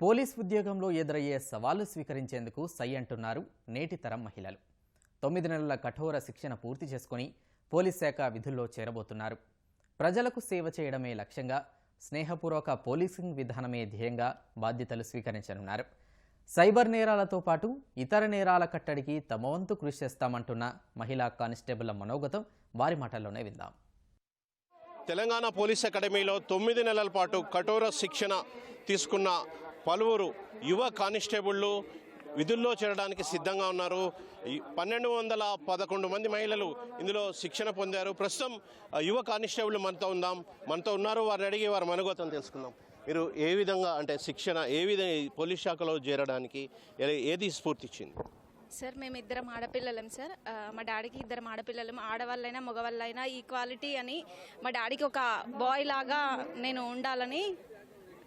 Police ఉద్యోగంలో ఎదురయ్యే సవాళ్ళు స్వీకరించేందుకు సై అంటున్నారు నేటి తరం మహిళలు. తొమ్మిది నెలల కఠోర శిక్షణ పూర్తి చేసుకొని పోలీస్ శాఖ విధుల్లో చేరబోతున్నారు. ప్రజలకు సేవ చేయడమే లక్ష్యంగా స్నేహపూర్వక పోలీసింగ్ విధానమే ధ్యేయంగా బాధ్యతలు స్వీకరించనున్నారు. సైబర్ నేరాలతో పాటు ఇతర నేరాల కట్టడికి తమ వంతు కృషి చేస్తామంటున్న మహిళా కానిస్టేబుళ్ళ మనోగతం వారి మాటల్లోనే విందాం. తెలంగాణ పోలీస్ అకాడమీలో తొమ్మిది నెలల పాటు కఠోర శిక్షణ తీసుకున్న పలువురు యువ కానిస్టేబుళ్ళు విధుల్లో చేరడానికి సిద్ధంగా ఉన్నారు. ఈ పన్నెండు వందల పదకొండు మంది మహిళలు ఇందులో శిక్షణ పొందారు. ప్రస్తుతం యువ కానిస్టేబుల్ మనతో ఉందాం. మనతో ఉన్నారు. వారిని అడిగి వారి మనగోతం తెలుసుకుందాం. మీరు ఏ విధంగా అంటే శిక్షణ ఏ విధంగా పోలీస్ శాఖలో చేరడానికి ఏది స్ఫూర్తి ఇచ్చింది సార్ మేము ఇద్దరం ఆడపిల్లలం సార్. మా డాడీకి ఇద్దరం ఆడపిల్లలం. ఆడవాళ్ళైనా మగవాళ్ళైనా ఈక్వాలిటీ అని మా డాడీకి ఒక బాయ్ లాగా నేను ఉండాలని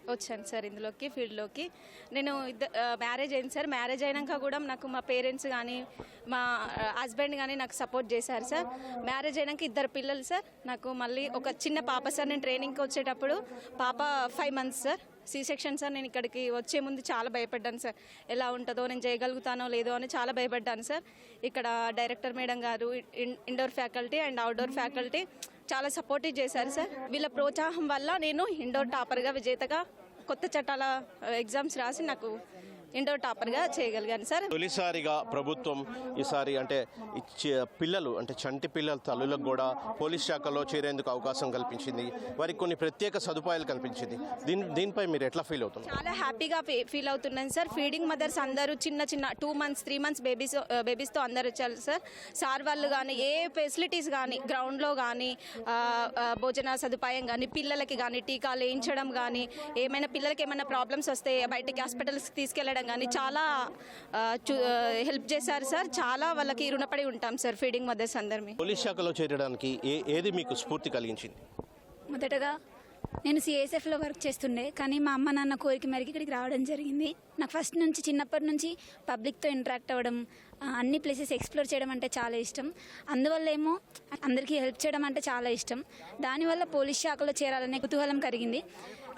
వచ్చాను సార్ ఇందులోకి ఫీల్డ్లోకి. నేను ఇద్ద మ్యారేజ్ అయింది సార్. మ్యారేజ్ అయినాక కూడా నాకు మా పేరెంట్స్ కానీ మా హస్బెండ్ కానీ నాకు సపోర్ట్ చేశారు సార్. మ్యారేజ్ అయినాక ఇద్దరు పిల్లలు సార్. నాకు మళ్ళీ ఒక చిన్న పాప సార్. నేను ట్రైనింగ్కి వచ్చేటప్పుడు పాప five months sir. C section sir నేను ఇక్కడికి వచ్చే ముందు చాలా భయపడ్డాను సార్. ఎలా ఉంటుందో నేను చేయగలుగుతానో లేదో అని చాలా భయపడ్డాను సార్. ఇక్కడ డైరెక్టర్ మేడం గారు in- indoor faculty and outdoor faculty చాలా సపోర్టివ్ చేశారు సార్ వీళ్ళ ప్రోత్సాహం వల్ల నేను ఇండోర్ టాపర్గా విజేతగా కొత్త చట్టాల uh, ఎగ్జామ్స్ రాసి నాకు ఇండోర్ టాపర్గా చేయగలిగాను. సార్ తొలిసారిగా ప్రభుత్వం ఈసారి అంటే పిల్లలు అంటే చంటి పిల్లల తల్లులకు కూడా పోలీస్ శాఖలో చేరేందుకు అవకాశం కల్పించింది. వారికి కొన్ని ప్రత్యేక సదుపాయాలు కల్పించింది. దీని దీనిపై మీరు ఎట్లా ఫీల్ అవుతున్నారు? చాలా హ్యాపీగా ఫీల్ అవుతున్నాను సార్. ఫీడింగ్ మదర్స్ అందరూ చిన్న చిన్న two months three months babies బేబీస్తో అందరు వచ్చారు సార్. సార్ వాళ్ళు కానీ ఏ ఫెసిలిటీస్ కానీ గ్రౌండ్లో కానీ భోజన సదుపాయం కానీ పిల్లలకి కానీ టీకాలు వేయించడం కానీ ఏమైనా పిల్లలకి ఏమైనా ప్రాబ్లమ్స్ వస్తే బయటికి హాస్పిటల్స్కి తీసుకెళ్ళడం కానీ చాలా హెల్ప్ చేశారు సార్. చాలా వాళ్ళకి రుణపడి ఉంటాం సార్ ఫీడింగ్ మదర్స్ అందరినీ పోలీస్ శాఖలో చేరడానికి ఏ ఏది మీకు స్ఫూర్తి కలిగించింది? మొదటగా నేను సిఎస్ఎఫ్లో వర్క్ చేస్తుండే కానీ మా అమ్మ నాన్న కోరిక మేరకు ఇక్కడికి రావడం జరిగింది. నాకు ఫస్ట్ నుంచి చిన్నప్పటి నుంచి పబ్లిక్తో ఇంటరాక్ట్ అవ్వడం అన్ని ప్లేసెస్ ఎక్స్ప్లోర్ చేయడం అంటే చాలా ఇష్టం. అందువల్ల ఏమో అందరికీ హెల్ప్ చేయడం అంటే చాలా ఇష్టం. దానివల్ల పోలీస్ శాఖలో చేరాలనే కుతూహలం కలిగింది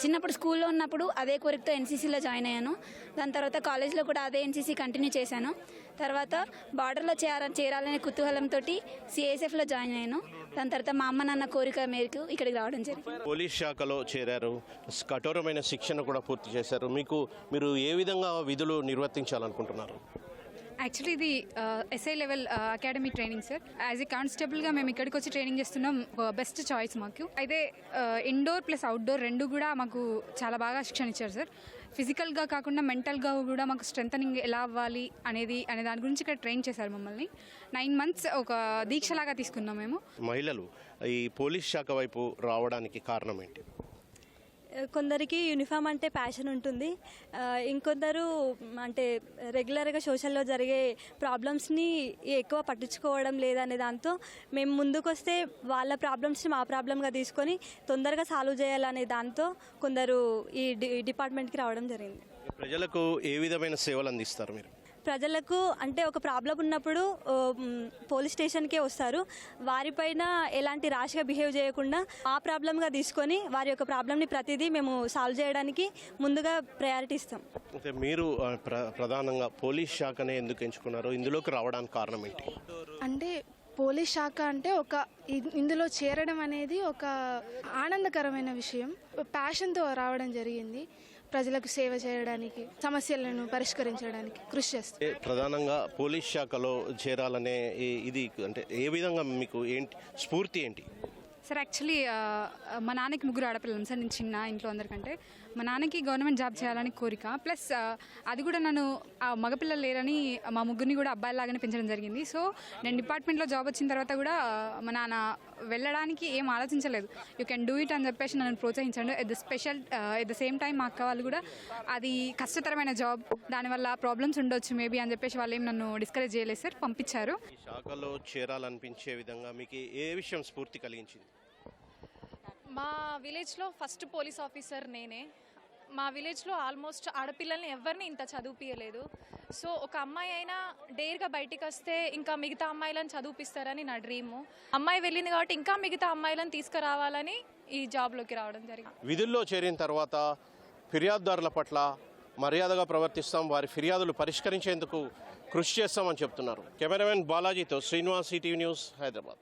చిన్నప్పుడు స్కూల్లో ఉన్నప్పుడు అదే కోరికతో ఎన్సీసీలో జాయిన్ అయ్యాను. దాని తర్వాత కాలేజ్లో కూడా అదే ఎన్సీసీ కంటిన్యూ చేశాను. తర్వాత బార్డర్లో చేర చేరాలనే కుతూహలంతో సిఎస్ఎఫ్లో జాయిన్ అయ్యాను. దాని తర్వాత మా అమ్మ నాన్న కోరిక మేరకు ఇక్కడికి రావడం జరిగింది. పోలీస్ శాఖలో చేరారు. కఠోరమైన శిక్షణ కూడా పూర్తి చేశారు. మీకు మీరు ఏ విధంగా విధులు నిర్వర్తించాలనుకుంటున్నారు? యాక్చువల్లీ ఇది SI level academy training sir as a కానిస్టేబుల్గా మేము ఇక్కడికి వచ్చి ట్రైనింగ్ చేస్తున్నాం బెస్ట్ చాయిస్ మాకు. అయితే ఇండోర్ ప్లస్ అవుట్డోర్ రెండు కూడా మాకు చాలా బాగా శిక్షణ ఇచ్చారు సార్ ఫిజికల్గా కాకుండా మెంటల్గా కూడా మాకు స్ట్రెంథనింగ్ ఎలా అవ్వాలి అనేది అనే దాని గురించి ఇక్కడ ట్రైన్ చేశారు మమ్మల్ని. నైన్ మంత్స్ ఒక దీక్షలాగా తీసుకున్నాం మేము. మహిళలు ఈ పోలీస్ శాఖ వైపు రావడానికి కారణం ఏంటి? కొందరికి యూనిఫామ్ అంటే ప్యాషన్ ఉంటుంది. ఇంకొందరు అంటే రెగ్యులర్గా సోషల్లో జరిగే ప్రాబ్లమ్స్ని ఎక్కువ పట్టించుకోవడం లేదనే దాంతో మేము ముందుకు వస్తే వాళ్ళ ప్రాబ్లమ్స్ని మా ప్రాబ్లంగా తీసుకొని తొందరగా సాల్వ్ చేయాలనే దాంతో కొందరు ఈ డిపార్ట్మెంట్కి రావడం జరిగింది. ప్రజలకు ఏ విధమైన సేవలు అందిస్తారు మీరు? ప్రజలకు అంటే ఒక ప్రాబ్లం ఉన్నప్పుడు పోలీస్ స్టేషన్కే వస్తారు. వారిపైన ఎలాంటి ర్యాష్గా బిహేవ్ చేయకుండా ఆ ప్రాబ్లంగా తీసుకొని వారి యొక్క ప్రాబ్లమ్ని ప్రతిదీ మేము సాల్వ్ చేయడానికి ముందుగా ప్రయారిటీ ఇస్తాం. అయితే మీరు ప్రధానంగా పోలీస్ శాఖనే ఎందుకు ఎంచుకున్నారు? ఇందులోకి రావడానికి కారణం ఏంటి? అంటే పోలీస్ శాఖ అంటే ఒక ఇ- ఇందులో చేరడం అనేది ఒక ఆనందకరమైన విషయం. ప్యాషన్తో రావడం జరిగింది. ప్రజలకు సేవ చేయడానికి సమస్యలను పరిష్కరించడానికి కృషి చేస్తే. ప్రధానంగా పోలీస్ శాఖలో చేరాలనే ఇది అంటే ఏ విధంగా మీకు ఏంటి స్ఫూర్తి ఏంటి? సార్ యాక్చువల్లీ uh, uh, మా నాన్నకి ముగ్గురు ఆడపిల్లలు సార్. నేను చిన్న ఇంట్లో అందరికంటే. మా నాన్నకి గవర్నమెంట్ జాబ్ చేయాలని కోరిక. ప్లస్ uh, అది కూడా నన్ను ఆ మగపిల్లలు లేరని మా ముగ్గురిని కూడా అబ్బాయిలాగానే పెంచడం జరిగింది. సో నేను డిపార్ట్మెంట్లో జాబ్ వచ్చిన తర్వాత కూడా మా నాన్న వెళ్ళడానికి ఏం ఆలోచించలేదు. యూ కెన్ డూ ఇట్ అని చెప్పేసి నన్ను ప్రోత్సహించండు. At the special at the same time మా అక్క వాళ్ళు కూడా అది కష్టతరమైన జాబ్. దానివల్ల ప్రాబ్లమ్స్ ఉండొచ్చు మేబీ అని చెప్పేసి వాళ్ళు ఏం నన్ను డిస్కరేజ్ చేయలేదు సార్. పంపించారు. ఈ శాఖలో చేరాలనిపించే విధంగా మీకు ఏ విషయం స్ఫూర్తి కలిగించింది? మా విలేజ్లో ఫస్ట్ పోలీస్ ఆఫీసర్ నేనే. మా విలేజ్లో ఆల్మోస్ట్ ఆడపిల్లల్ని ఎవరిని ఇంత చదివిపియలేదు సో ఒక అమ్మాయి అయినా డేర్గా బయటికి వస్తే ఇంకా మిగతా అమ్మాయిలను చదివిపిస్తారని నా డ్రీము. అమ్మాయి వెళ్ళింది కాబట్టి ఇంకా మిగతా అమ్మాయిలను తీసుకురావాలని ఈ జాబ్లోకి రావడం జరిగింది. విధుల్లో చేరిన తర్వాత ఫిర్యాదుదారుల పట్ల మర్యాదగా ప్రవర్తిస్తాం వారి ఫిర్యాదులు పరిష్కరించేందుకు కృషి చేస్తామని చెప్తున్నారు. కెమెరామెన్ బాలాజీతో శ్రీనివాస్ సిటీవీ న్యూస్ హైదరాబాద్.